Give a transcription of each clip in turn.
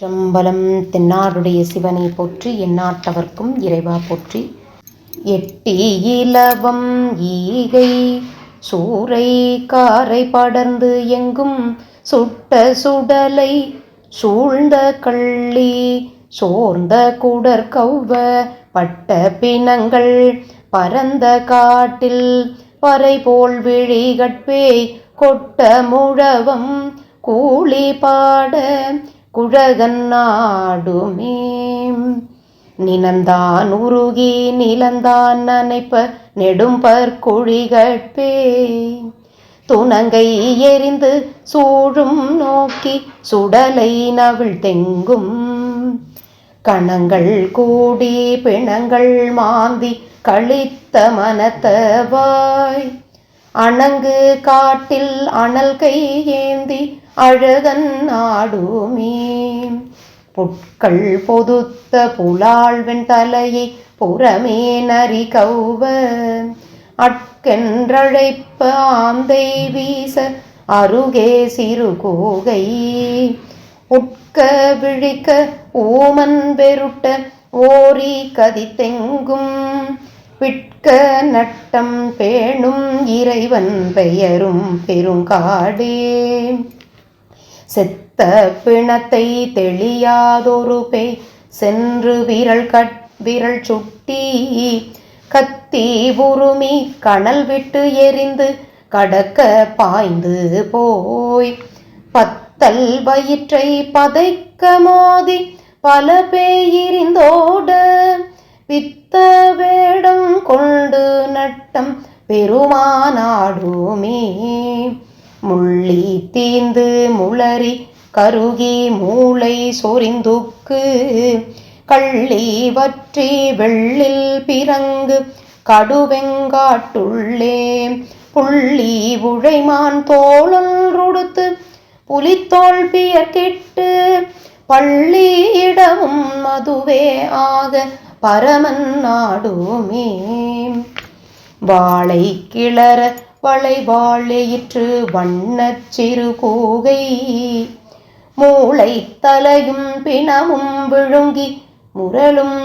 சம்பலம் தென்னாருடைய சிவனை போற்றி எந்நாட்டவர்க்கும் இறைவா போற்றி. எட்டி இலவம் ஈகை சூறை காரை படர்ந்து எங்கும் சுட்ட சுடலை சூழ்ந்த கள்ளி சோர்ந்த குடர் கௌவ பட்ட பிணங்கள் பரந்த காட்டில் பறை போல் விழிகட்பே கொட்ட முழவம் கூலி பாட குழகன் நாடுமே நினந்தான் உருகி நிலந்தான் நனைப்ப நெடும்பற்குழிகட்பே துணங்கை எரிந்து சூழும் நோக்கி சுடலை நவிழ் தெங்கும். கணங்கள் கூடி பிணங்கள் மாந்தி கழித்த மனத்தவாய். அணங்கு காட்டில் அனல் கை ஏந்தி அழகன் ஆடுமே. புட்கள் பொதுத்த புலாழ்வெண் தலையை புறமே நரி கௌவ. அட்கென்றழைப்ப ஆந்தை வீச அருகே சிறு கோகை. உட்க விழிக்க ஓமன் பெருட்ட ஓரி கதித்தெங்கும் விட்க நட்டம் பேணும் இறைவன் பெயரும் பெருங்காடே. செத்த பிணத்தை தெளியாதொரு பேய் சென்று விரல் கட் விரல் சுட்டி கத்தி உருமி கனல் விட்டு எரிந்து கடக்க பாய்ந்து போய். பத்தல் வயிற்றை பதைக்க மோதி பல பேயிரிந்தோட பித்த வேடம் கொண்டு நட்டம் பெருமானாடுமே. முள்ளி தீந்து முளறி கருகி மூளை சொரிந்துக்கு. கள்ளி வற்றி வெள்ளில் பிறங்கு கடுவெங்காட்டுள்ளே. புள்ளி உழைமான் தோழொன்றுடுத்து புலித்தோல் பியர்கிட்டு பள்ளியிடமும் மதுவே ஆக பரமன் நாடுமே வாழை கிளற வளை வாழையிற்று வண்ணச் சிறு கூகை. மூளை தலையும் பிணமும் விழுங்கி முரளும்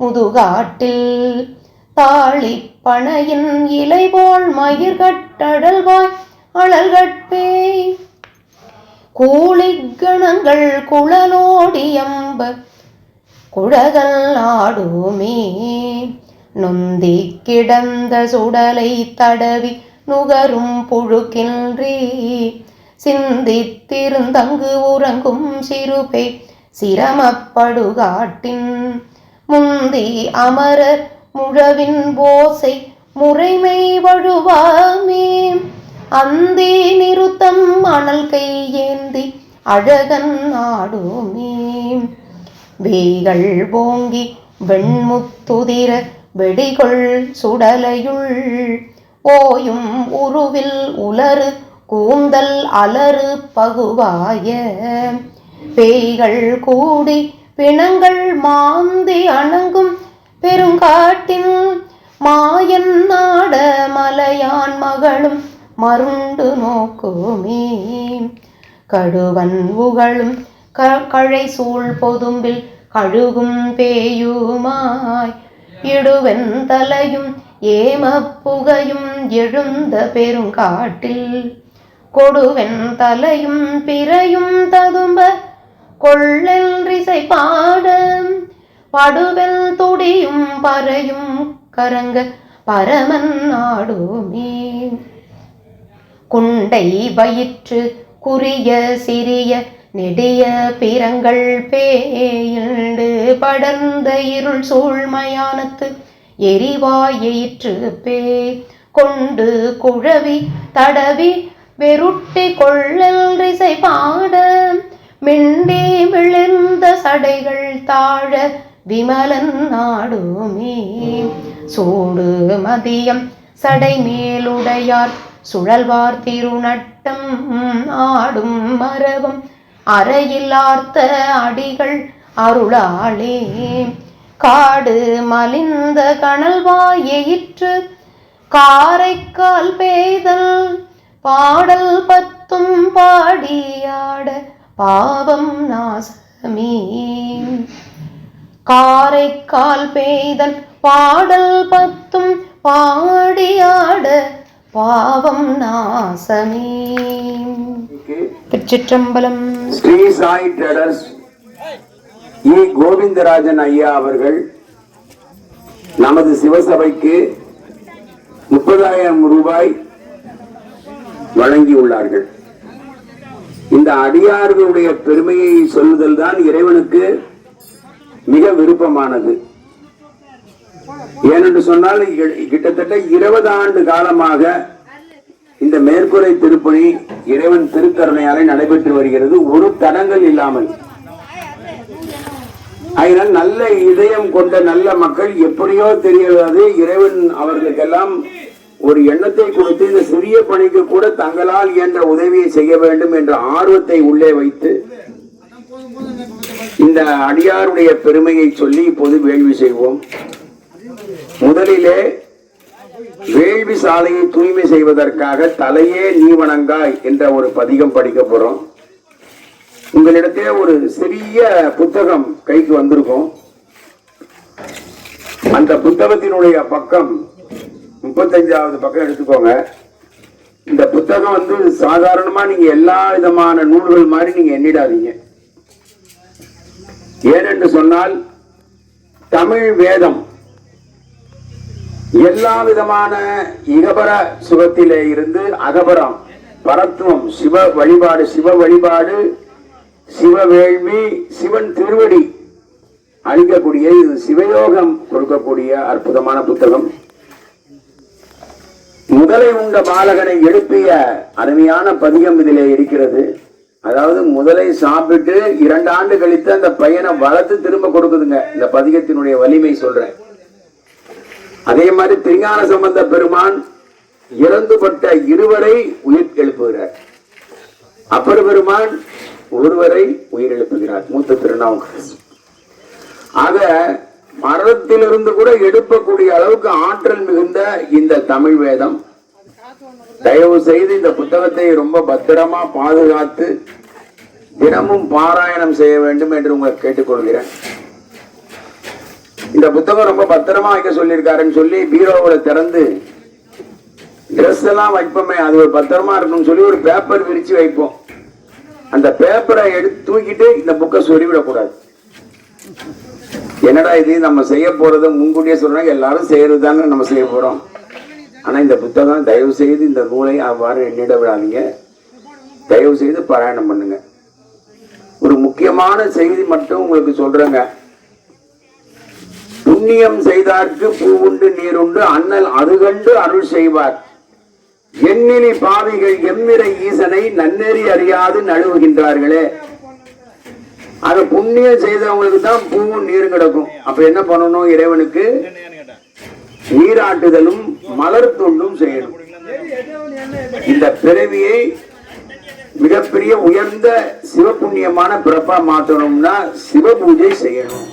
முதுகாட்டில். தாளி பனையின் இலைபோல் மயிர்கட்டடல்வாய் அழல்கட்பே கூலிக்கணங்கள் குழலோடியம்ப குழகல் நாடுமே நொந்தி கிடந்த சுடலை தடவி நுகரும் புழுக்கின்றி சிந்தித்திருந்தங்கு உறங்கும் சிறுபே சிரமப்படுகாட்டின் முந்தி அமரர் முழவின் போசை முறைமை வழுவாமே. அந்தி நிறுத்தம் அனல் கையேந்தி அழகன் ஆடுமே. வேய்கள் ஓங்கி வெண்முத்துதிர வெடிகொள் சுடலையுள். ஓயும் உருவில் உலரு கூந்தல் அலறு பகுவாய. பேய்கள் கூடி பிணங்கள் மாந்தி அணங்கும் பெருங்காட்டின் மாயன் நாட மலையான் மகளும் மருண்டு நோக்குமே. கடுவன் உகழும் கழை சூழ் பொதும்பில் கழுகும் பேயுமாய். இடுவன் தலையும் ஏமப்புகையும் எழுந்த பெருங்காட்டில். கொடுவென் தலையும் பிறையும் ததும்ப கொள்ளென்றிசை பாட படுவெல் துடியும் பறையும் கரங்க பரமன் நாடுமே. குண்டை வயிற்று குறிய சிறிய நெடிய பிறங்கள் பேயிண்டு படர்ந்த இருள் சூழ்மயானத்து எரிவாயிற்று பே கொண்டு குழவி தடவி வெருட்டி கொள்ளல்ரிசை பாட மிண்டி விழுந்த சடைகள் தாழ விமலன் நாடுமே. சூடு மதியம் சடை மேலுடையார் சுழல்வார் திருநட்டம் ஆடும் மரபம் அறையில்லார்த்த அடிகள் அருளாளே. காடு மலிந்த கணல்வாயிற்று காரைக்கால் பெய்தல் பாடல் பத்தும் பாடியாட பாவம் நாசமே. காரைக்கால் பெய்தல் பாடல் பத்தும் பாடியாட பாவம் நாசமே. திருச்சிற்றம்பலம். Sri Sai traders E. Govindarajan ஐயா அவர்கள் நமது சிவசபைக்கு முப்பதாயிரம் ரூபாய் வழங்கியுள்ளார்கள். இந்த அடியார்களுடைய பெருமையை சொல்லுதல் தான் இறைவனுக்கு மிக விருப்பமானது. ஏனென்று சொன்னால் கிட்டத்தட்ட இருபது ஆண்டு காலமாக இந்த மேற்கூரை திருப்பணி இறைவன் திருக்கருணையாலே நடைபெற்று வருகிறது. ஒரு தடங்கள் இல்லாமல். அதனால் நல்ல இதயம் கொண்ட நல்ல மக்கள் எப்படியோ தெரியாது. இறைவன் அவர்களுக்கெல்லாம் ஒரு எண்ணத்தை கொடுத்து இந்த சிறிய பணிக்கு கூட தங்களால் என்ற உதவியை செய்ய வேண்டும் என்ற ஆர்வத்தை உள்ளே வைத்து இந்த அடியாருடைய பெருமையை சொல்லி இப்போது வேள்வி செய்வோம். முதலிலே வேள்வி சாலையை தூய்மை செய்வதற்காக தலையே நீ வணங்காய் என்ற ஒரு பதிகம் படிக்க போறோம். உங்களிடத்திலே ஒரு சிறிய புத்தகம் கைக்கு வந்திருக்கும். அந்த புத்தகத்தினுடைய பக்கம் முப்பத்தஞ்சாவது பக்கம் எடுத்துக்கோங்க. இந்த புத்தகம் வந்து சாதாரணமா நீங்க எல்லா விதமான நூல்கள் மாதிரி நீங்க எண்ணிடாதீங்க. ஏனென்று சொன்னால் தமிழ் வேதம் எல்லா விதமான இகபர சுகத்திலே இருந்து அகபரம் பரத்துவம் சிவ வழிபாடு சிவ வழிபாடு சிவ வேள்வி சிவன் திருவடி அளிக்கக்கூடிய இது சிவயோகம் கொடுக்கக்கூடிய அற்புதமான புத்தகம். முதலை உண்ட பாலகனை எழுப்பிய அருமையான பதிகம் இதிலே இருக்கிறது. அதாவது முதலை சாப்பிட்டு இரண்டு ஆண்டு கழித்து அந்த பையனை வளர்த்து திரும்ப கொடுக்குதுங்க. இந்த பதிகத்தினுடைய வலிமை சொல்றேன். அதே மாதிரி திருஞான சம்பந்த பெருமான் இறந்துபட்ட இருவரை உயிர் எழுப்புகிறார் அப்பர் பெருமான் ஒருவரை உயிர் எழுப்புகிறார் மூத்த திருநாவுக்கரசு. ஆக மரணத்திலிருந்து கூட எடுப்பக்கூடிய அளவுக்கு ஆற்றல் மிகுந்த இந்த தமிழ் வேதம். தயவு செய்து இந்த புத்தகத்தை ரொம்ப பத்திரமா பாதுகாத்து தினமும் பாராயணம் செய்ய வேண்டும் என்று உங்களை கேட்டுக்கொள்கிறேன். இந்த புத்தகம் ரொம்ப பத்திரமா வைக்க சொல்லியிருக்காருன்னு சொல்லி பீரோவில் திறந்து ட்ரெஸ் எல்லாம் வைப்போமே அது ஒரு பத்திரமா இருக்கணும்னு சொல்லி ஒரு பேப்பர் விரிச்சு வைப்போம். அந்த பேப்பரை எடுத்து தூக்கிட்டு இந்த புக்கை சொருவிடக்கூடாது என்னடா இது நம்ம செய்ய போறது முன்கூட்டியே சொல்றாங்க எல்லாரும் செய்யறது தானே நம்ம செய்ய போறோம். ஆனா இந்த புத்தகம் தயவு செய்து இந்த நூலை அவ்வாறு எண்ணிட விடாதீங்க தயவு செய்து பாராயணம் பண்ணுங்க. ஒரு முக்கியமான செய்தி மட்டும் உங்களுக்கு சொல்றேங்க. புண்ணியம் செய்தார்க்கு பூவுண்டு நீருண்டு அண்ணல் அது கண்டு அருள் செய்வார். எண்ணிலி பாவிகள் எம்மிரை ஈசனை நன்னெறி அறியாது நழுவுகின்றார்களே. அது புண்ணியம் செய்தவங்களுக்கு தான் பூவும் நீரும் கிடக்கும். அப்ப என்ன பண்ணணும் இறைவனுக்கு? நீராட்டுதலும் மலர் தொண்டும் செய்யணும். இந்த பிறவியை மிகப்பெரிய உயர்ந்த சிவபுண்ணியமான பிறப்பா மாற்றணும்னா சிவ பூஜை செய்யணும்.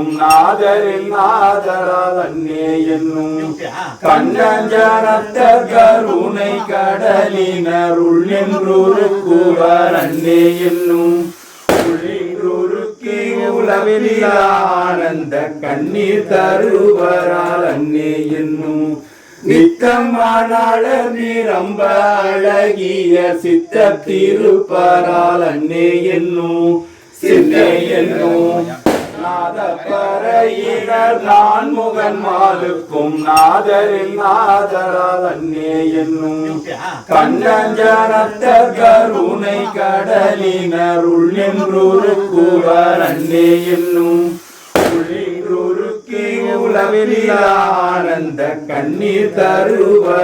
மாலுக்கும் நாதரில் நாதரால் அன்னே என்னும் கண்ணஞ்சனத்த கருணை கடலினருள் நின்றுருக்குவர் அன்னே என்னும் உள்ளின்றுருக்கி ஆனந்த கண்ணீர் தருவரால் அன்னே என்னும் நித்தமானாள நிரம்ப அழகிய சித்த திருப்பரால் அன்னே என்னும். சின்னை என்னும். நாதப்பறையினர் நான் முகன் மாலுக்கும். நாதரில் அன்னே என்னும். கண்ணஞ்சனத்த கருணை கடலினருள் நின்றுருக்குவர் அன்னே என்னும். உள்ளின்றுருக்கி உளவில் ஆனந்த கண்ணீர் தருவர்